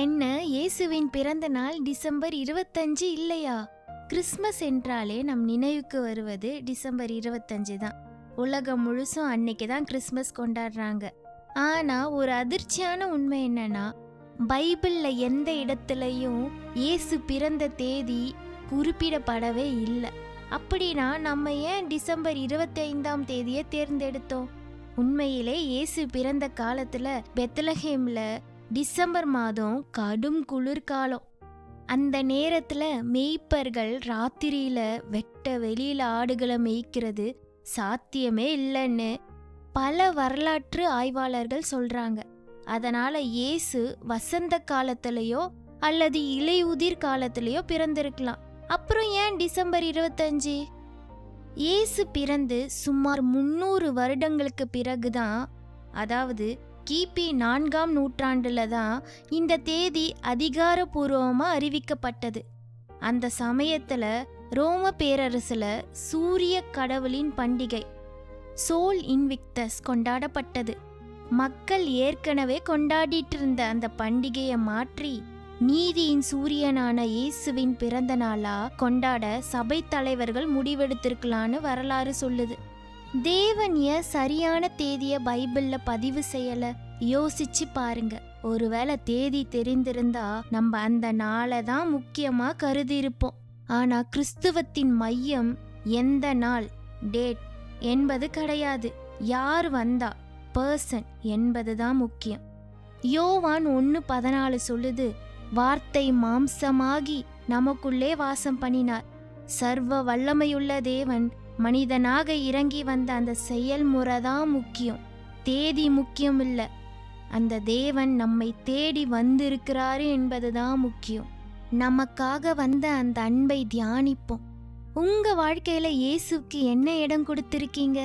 என்ன இயேசுவின் பிறந்த நாள் டிசம்பர் இருபத்தஞ்சு இல்லையா? கிறிஸ்மஸ் என்றாலே நம் நினைவுக்கு வருவது டிசம்பர் இருபத்தஞ்சு தான். உலகம் முழுசும் அன்னைக்கு தான் கிறிஸ்மஸ் கொண்டாடுறாங்க. ஆனா ஒரு அதிர்ச்சியான உண்மை என்னன்னா பைபிளில் எந்த இடத்துலையும் இயேசு பிறந்த தேதி குறிப்பிடப்படவே இல்லை. அப்படின்னா நம்ம ஏன் டிசம்பர் இருபத்தைந்தாம் தேதியை தேர்ந்தெடுத்தோம்? உண்மையிலே இயேசு பிறந்த காலத்தில் பெத்லஹேமில் டிசம்பர் மாதம் கடும் குளிர்காலம். அந்த நேரத்துல மேய்ப்பர்கள் ராத்திரியில வெட்ட வெளியில ஆடுகளை மேய்க்கிறது சாத்தியமே இல்லைன்னு பல வரலாற்று ஆய்வாளர்கள் சொல்றாங்க. அதனால இயேசு வசந்த காலத்திலேயோ அல்லது இலையுதிர் காலத்திலேயோ பிறந்திருக்கலாம். அப்புறம் ஏன் டிசம்பர் இருபத்தஞ்சு? இயேசு பிறந்து சுமார் முன்னூறு வருடங்களுக்கு பிறகுதான் அதாவது கிபி நான்காம் நூற்றாண்டுல தான் இந்த தேதி அதிகாரபூர்வமாக அறிவிக்கப்பட்டது. அந்த சமயத்தில் ரோம பேரரசில் சூரிய கடவுளின் பண்டிகை சோல் இன்விக்டஸ் கொண்டாடப்பட்டது. மக்கள் ஏற்கனவே கொண்டாடிட்டு இருந்த அந்த பண்டிகையை மாற்றி நீதியின் சூரியனான இயேசுவின் பிறந்த நாளா கொண்டாட சபை தலைவர்கள் முடிவெடுத்திருக்கலான்னு வரலாறு சொல்லுது. தேவன் ஏன் சரியான தேதியை பைபிளில் பதிவு செய்யலை. யோசிச்சு பாருங்க. ஒருவேளை தேதி தெரிந்திருந்தா நம்ம அந்த நாளை தான் முக்கியமாக கருதி இருப்போம் கிறிஸ்துவத்தின் மையம் எந்த நாள்? டேட் என்பது கிடையாது. யார் வந்தா? பர்சன் என்பது தான் முக்கியம். யோவான் ஒன்று பதினாலு சொல்லுது வார்த்தை மாம்சமாகி நமக்குள்ளே வாசம் பண்ணினார். சர்வ வல்லமையுள்ள தேவன் மனிதனாக இறங்கி வந்த அந்த செயல்முறை தான் முக்கியம். தேதி முக்கியம் இல்லை அந்த தேவன் நம்மை தேடி வந்திருக்கிறாரு என்பதுதான் முக்கியம். நமக்காக வந்த அந்த அன்பை தியானிப்போம். உங்க வாழ்க்கையில இயேசுக்கு என்ன இடம் கொடுத்திருக்கீங்க?